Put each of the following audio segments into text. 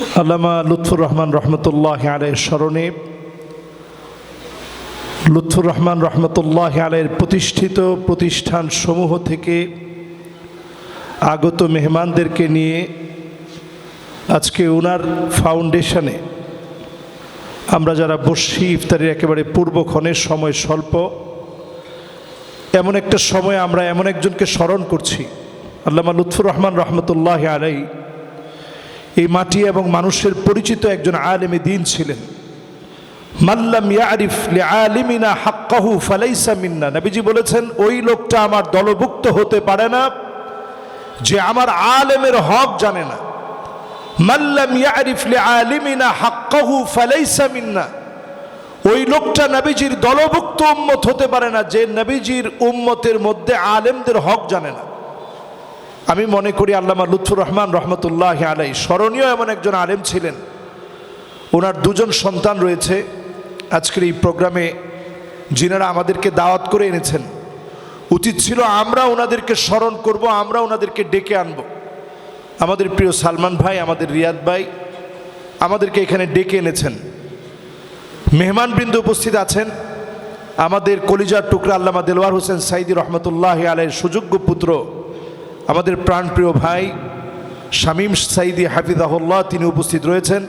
আল্লামা লুৎফুর রহমান রহমতুল্লাহ আলের স্মরণে, লুৎফুর রহমান রহমতুল্লাহ আলের প্রতিষ্ঠিত প্রতিষ্ঠান সমূহ থেকে আগত মেহমানদেরকে নিয়ে আজকে ওনার ফাউন্ডেশনে আমরা যারা বসি ইফতারির একেবারে পূর্বক্ষণের সময় স্বল্প, এমন একটা সময় আমরা এমন একজনকে স্মরণ করছি, আল্লামা লুৎফুর রহমান রহমতুল্লাহ আলাই এই মাটি এবং মানুষের পরিচিত একজন আলেমে দিন ছিলেন। মাল্লাম ইয়ারিফ আলিমিনা হাক্কাহু ফালাইসা মিন্না। বলেছেন, ওই লোকটা আমার দলভুক্ত হতে পারে না, যে আমার আলেমের হক জানে না। মাল্লাম ইয়ারিফ আলিমিনা হাক্কাহু ফালাইসা মিন্না। ওই লোকটা নবীজির দলভুক্ত উম্মত হতে পারে না, যে নবীজির উম্মতের মধ্যে আলেমদের হক জানে না। আমি মনে করি আল্লামা লুৎফুর রহমান রহমতুল্লাহ আলাই স্মরণীয় এমন একজন আলেম ছিলেন। ওনার দুজন সন্তান রয়েছে। আজকের এই প্রোগ্রামে যিনারা আমাদেরকে দাওয়াত করে এনেছেন, উচিত ছিল আমরা ওনাদেরকে স্মরণ করব, আমরা ওনাদেরকে ডেকে আনব। আমাদের প্রিয় সালমান ভাই, আমাদের রিয়াদ ভাই, আমাদেরকে এখানে ডেকে এনেছেন। মেহমানবৃন্দ উপস্থিত আছেন। আমাদের কলিজার টুকরা আল্লামা দেলওয়ার হোসেন সাইদি রহমতুল্লাহ আলের সুযোগ্য পুত্র আমাদের প্রাণপ্রিয় ভাই শামীম সাইদি হাফিজাহুল্লাহ, তিনি উপস্থিত রয়েছেন।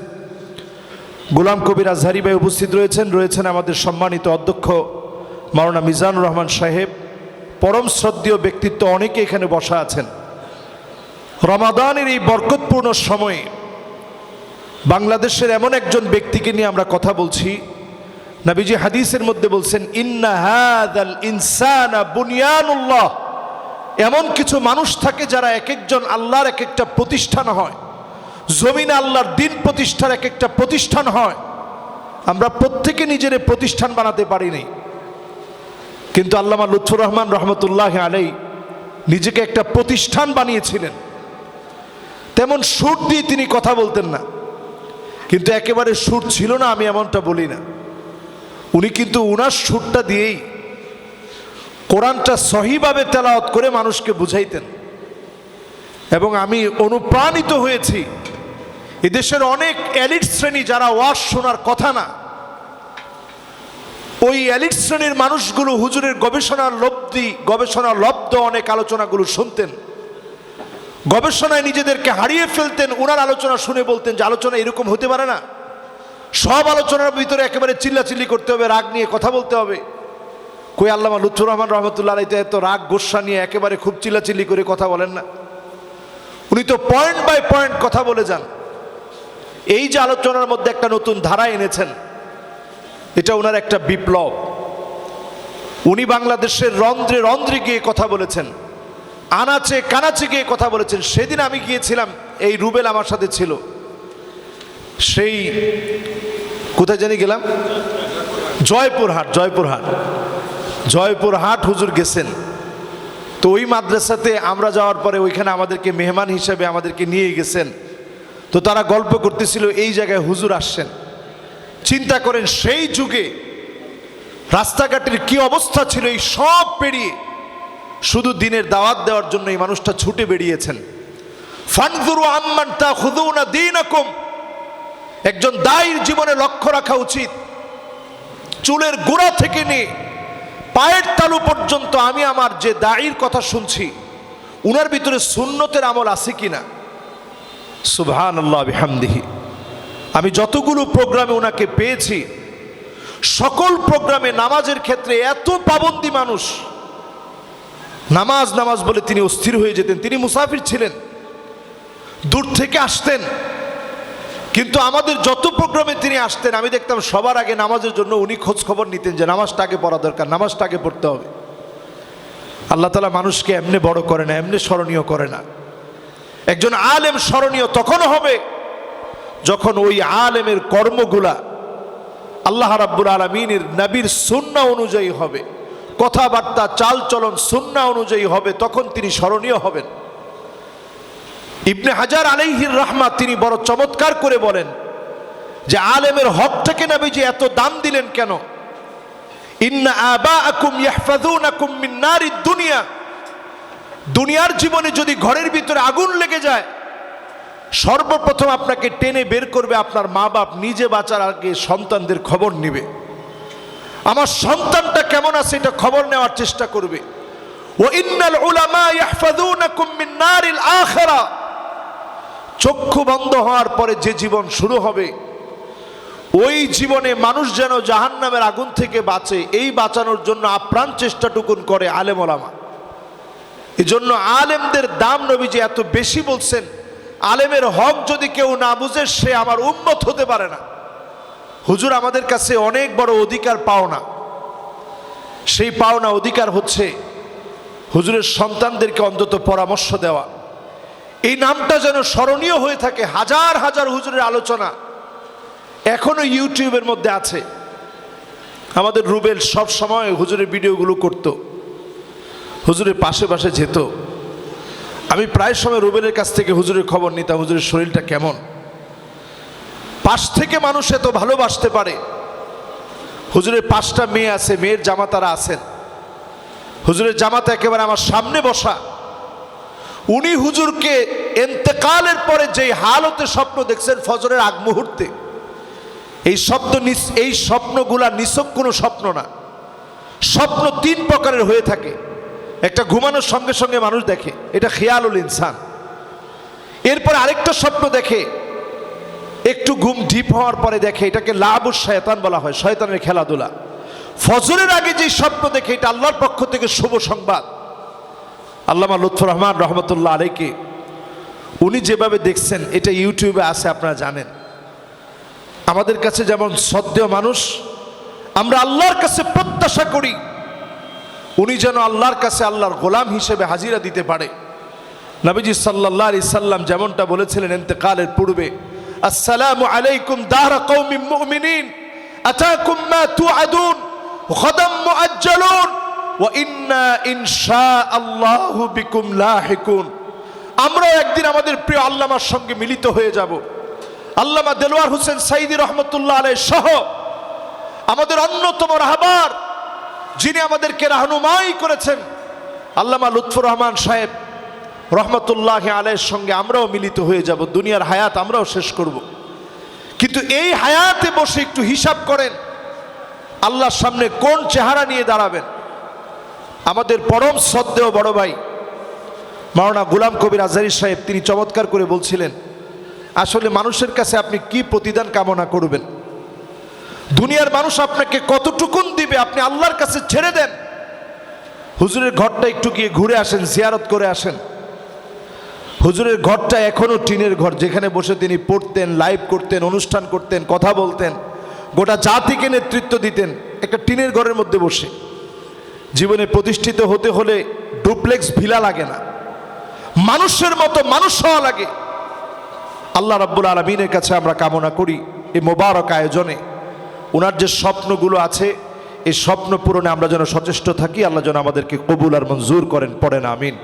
গোলাম কবির আজহারি ভাই উপস্থিত রয়েছেন। রয়েছেন আমাদের সম্মানিত অধ্যক্ষ মাওলানা মিজানুর রহমান সাহেব। পরম শ্রদ্ধীয় ব্যক্তিত্ব অনেকে এখানে বসা আছেন। রমাদানের এই বরকতপূর্ণ সময়ে বাংলাদেশের এমন একজন ব্যক্তিকে নিয়ে আমরা কথা বলছি। নাবিজি হাদিসের মধ্যে বলছেন, ইন্না হাদাল ইনসানা বুনিয়ানুল্লাহ। এমন কিছু মানুষ থাকে যারা এক একজন আল্লাহর এক একটা প্রতিষ্ঠান হয়। জমিনে আল্লাহর দিন প্রতিষ্ঠার এক একটা প্রতিষ্ঠান হয়। আমরা প্রত্যেকে নিজের প্রতিষ্ঠান বানাতে পারিনি কিন্তু আল্লামা লুৎফুর রহমান রহমতুল্লাহ আলাই নিজেকে একটা প্রতিষ্ঠান বানিয়েছিলেন। তেমন সুর দিয়ে তিনি কথা বলতেন না। কিন্তু একেবারে সুর ছিল না, আমি এমনটা বলি না। উনি কিন্তু উনার সুরটা দিয়েই কোরআনটা সহিভাবে তেলাওয়াত করে মানুষকে বুঝাইতেন। এবং আমি অনুপ্রাণিত হয়েছি। এদেশের অনেক এলিট শ্রেণি যারা ওয়াজ শোনার কথা না, ওই এলিট শ্রেণির মানুষগুলো হুজুরের গবেষণার লব্ধি, গবেষণার লব্ধ অনেক আলোচনাগুলো শুনতেন। গবেষণায় নিজেদেরকে হারিয়ে ফেলতেন ওনার আলোচনা শুনে বলতেন যে আলোচনা এরকম হতে পারে না। সব আলোচনার ভিতরে একেবারে চিল্লাচিল্লি করতে হবে, রাগ নিয়ে কথা বলতে হবে। কই আল্লামা লুৎফুর রহমান রহমতুল্লাহ আলাইতে এত রাগ গোসা নিয়ে একেবারে খুব চিল্লাচিল্লি করে কথা বলেন না। উনি তো পয়েন্ট বাই পয়েন্ট কথা বলে যান। এই যে আলোচনার মধ্যে একটা নতুন ধারা এনেছেন, এটা ওনার একটা বিপ্লব। উনি বাংলাদেশের রন্ধ্রে রন্ধ্রে গিয়ে কথা বলেছেন, আনাচে কানাচে গিয়ে কথা বলেছেন। সেদিন আমি গিয়েছিলাম, এই রুবেল আমার সাথে ছিল। সেই, কোথায় জানি গেলাম? জয়পুরহাট জয়পুরহাট। জয়পুরহাট হুজুর গেছেন। তো ওই মাদ্রাসাতে আমরা যাওয়ার পরে ওইখানে আমাদেরকে মেহমান হিসেবে আমাদেরকে নিয়ে গেছেন। তো তারা গল্প করতেছিল, এই জায়গায় হুজুর আসছেন। চিন্তা করেন, সেই যুগে রাস্তাঘাটের কি অবস্থা ছিল, এই সব পেরিয়ে শুধু দিনের দাওয়াত দেওয়ার জন্য এই মানুষটা ছুটে বেরিয়েছেন। ফানজুরু আম্মান তা খুদুনা দিনাকুম। একজন দায়ীর জীবনে লক্ষ্য রাখা উচিত। চুলের গোড়া থেকে নিয়ে পায়ের তালু পর্যন্ত আমি আমার যে দায়ীর কথা শুনছি, উনার ভিতরে সুন্নতের আমল আছে সুবহান আল্লাহ বিহামদিহি। আমি যতগুলো প্রোগ্রামে ওনাকে পেয়েছি, সকল প্রোগ্রামে নামাজের ক্ষেত্রে এত পাবন্দি মানুষ, নামাজ নামাজ বলে তিনি অস্থির হয়ে যেতেন, তিনি মুসাফির ছিলেন, দূর থেকে আসতেন। কিন্তু আমাদের যত প্রোগ্রামে তিনি আসতেন, আমি দেখতাম সবার আগে নামাজের জন্য উনি খোঁজ খবর নিতেন যে নামাজটা আগে পড়া দরকার, নামাজটা আগে পড়তে হবে। আল্লাহ তালা মানুষকে এমনি বড় করে না, এমনি স্মরণীয় করে না। একজন আলেম স্মরণীয় তখন হবে যখন ওই আলেমের কর্মগুলা আল্লাহ রাব্বুল আলমিনের নবীর সুন্না অনুযায়ী হবে। কথাবার্তা চাল চলন সুন্না অনুযায়ী হবে, তখন তিনি স্মরণীয় হবেন। ইবনে হাজার আলাইহির রহমা তিনি বড় চমৎকার করে বলেন যে আলেমের হকটাকে নবী যে এত দাম দিলেন কেন? ইন্না দুনিয়া। দুনিয়ার জীবনে যদি ঘরের ভিতরে আগুন লেগে যায়, সর্বপ্রথম আপনাকে টেনে বের করবে আপনার মা বাপ নিজে বাঁচার আগে সন্তানদের খবর নেবে। আমার সন্তানটা কেমন আছে এটা খবর নেওয়ার চেষ্টা করবে। ও ইন্নাল উলামা ইয়াহফাযুনাকুম মিন নারিল আখিরা। চক্ষু বন্ধ হওয়ার পরে যে জীবন শুরু হবে, ওই জীবনে মানুষ যেন জাহান্নামের আগুন থেকে বাঁচে, এই বাঁচানোর জন্য আপ্রাণ চেষ্টাটুকুন করে আলেম ওলামা। এই জন্য আলেমদের দাম নবীজি এত বেশি বলছেন, আলেমের হক যদি কেউ না বুঝে, সে আমার উন্মত হতে পারে না। হুজুর, আমাদের কাছে অনেক বড় অধিকার পাওনা। সেই পাওনা অধিকার হচ্ছে হুজুরের সন্তানদেরকে অন্তত পরামর্শ দেওয়া। এই নামটা যেন স্মরণীয় হয়ে থাকে, হাজার হাজার হুজুরের আলোচনা এখনও ইউটিউবের মধ্যে আছে। আমাদের রুবেল সব সময় হুজুরের ভিডিওগুলো করত, হুজুরের পাশে পাশে যেত। আমি প্রায় সময় রুবেলের কাছ থেকে হুজুরের খবর নিতাম হুজুরের শরীরটা কেমন? পাশ থেকে মানুষ এত ভালোবাসতে পারে। হুজুরের পাঁচটা মেয়ে আছে, মেয়ের জামাতারা আছেন। হুজুরের জামাতা একেবারে আমার সামনে বসা। উনি হুজুরকে এন্তেকালের পরে যেই হালতে স্বপ্ন দেখছেন, ফজরের আগ মুহূর্তে। এই স্বপ্ন এই স্বপ্নগুলা নিছক কোনো স্বপ্ন না। স্বপ্ন তিন প্রকারের হয়ে থাকে। একটা ঘুমানোর সঙ্গে সঙ্গে মানুষ দেখে, এটা খেয়ালুল ইনসান। এরপর আরেকটা স্বপ্ন দেখে, একটু ঘুম ডিপ হওয়ার পরে দেখে, এটাকে লাভুর শয়তান বলা হয়, শয়তানের খেলাধুলা। ফজরের আগে যে স্বপ্ন দেখে, এটা আল্লাহর পক্ষ থেকে শুভ সংবাদ। আল্লামা লুৎফর রহমান রহমতুল্লাহ আলাইকে, উনি যেভাবে দেখছেন, এটা ইউটিউবে আছে, আপনারা জানেন। আমাদের কাছে যেমন সদ্য মানুষ, আমরা আল্লাহর কাছে প্রত্যাশা করি, উনি যেন আল্লাহর কাছে আল্লাহর গোলাম হিসেবে হাজিরা দিতে পারে। নবীজি সাল্লাল্লাহু আলাইহি সাল্লাম যেমনটা বলেছিলেন ইন্তেকালের পূর্বে, আসসালামু আলাইকুম দাহরা মুমিনিন, আতাকুম মা তুআদুন গদাম মুআজ্জালুন। আমরাও একদিন আমাদের প্রিয় আল্লামার সঙ্গে মিলিত হয়ে যাব। আল্লামা দেলোয়ার হোসেন সাইদি রহমতুল্লাহ আলাই সহ আমাদের অন্যতম রাহবার, যিনি আমাদেরকে রাহনুমাই করেছেন, আল্লামা লুৎফুর রহমান সাহেব রহমতুল্লাহ আলের সঙ্গে আমরাও মিলিত হয়ে যাব, দুনিয়ার হায়াত আমরাও শেষ করব। কিন্তু এই হায়াতে বসে একটু হিসাব করেন, আল্লাহর সামনে কোন চেহারা নিয়ে দাঁড়াবেন? আমাদের পরম শ্রদ্ধেয় বড় ভাই মাওলানা গুলাম কবির আজারি সাহেব, তিনি চমৎকার করে বলছিলেন, আসলে মানুষের কাছে আপনি কি প্রতিদান কামনা করবেন? দুনিয়ার মানুষ আপনাকে কতটুকুন দিবে, আপনি আল্লাহর কাছে ছেড়ে দেন। হুজুরের ঘরটা একটু গিয়ে ঘুরে আসেন, জিয়ারত করে আসেন। হুজুরের ঘরটা এখনও টিনের ঘর, যেখানে বসে তিনি পড়তেন, লাইভ করতেন, অনুষ্ঠান করতেন, কথা বলতেন, গোটা জাতিকে নেতৃত্ব দিতেন, একটা টিনের ঘরের মধ্যে বসে। জীবনে প্রতিষ্ঠিত হতে হলে ডুপ্লেক্স ভিলা লাগে না। মানুষের মতো মানুষ হওয়া লাগে। আল্লাহ রাব্বুল আলমিনের কাছে আমরা কামনা করি এই মোবারক আয়োজনে। ওনার যে স্বপ্নগুলো আছে, এই স্বপ্ন পূরণে আমরা যেন সচেষ্ট থাকি, আল্লাহ যেন আমাদেরকে কবুল আর মঞ্জুর করেন, পড়েন, আমিন।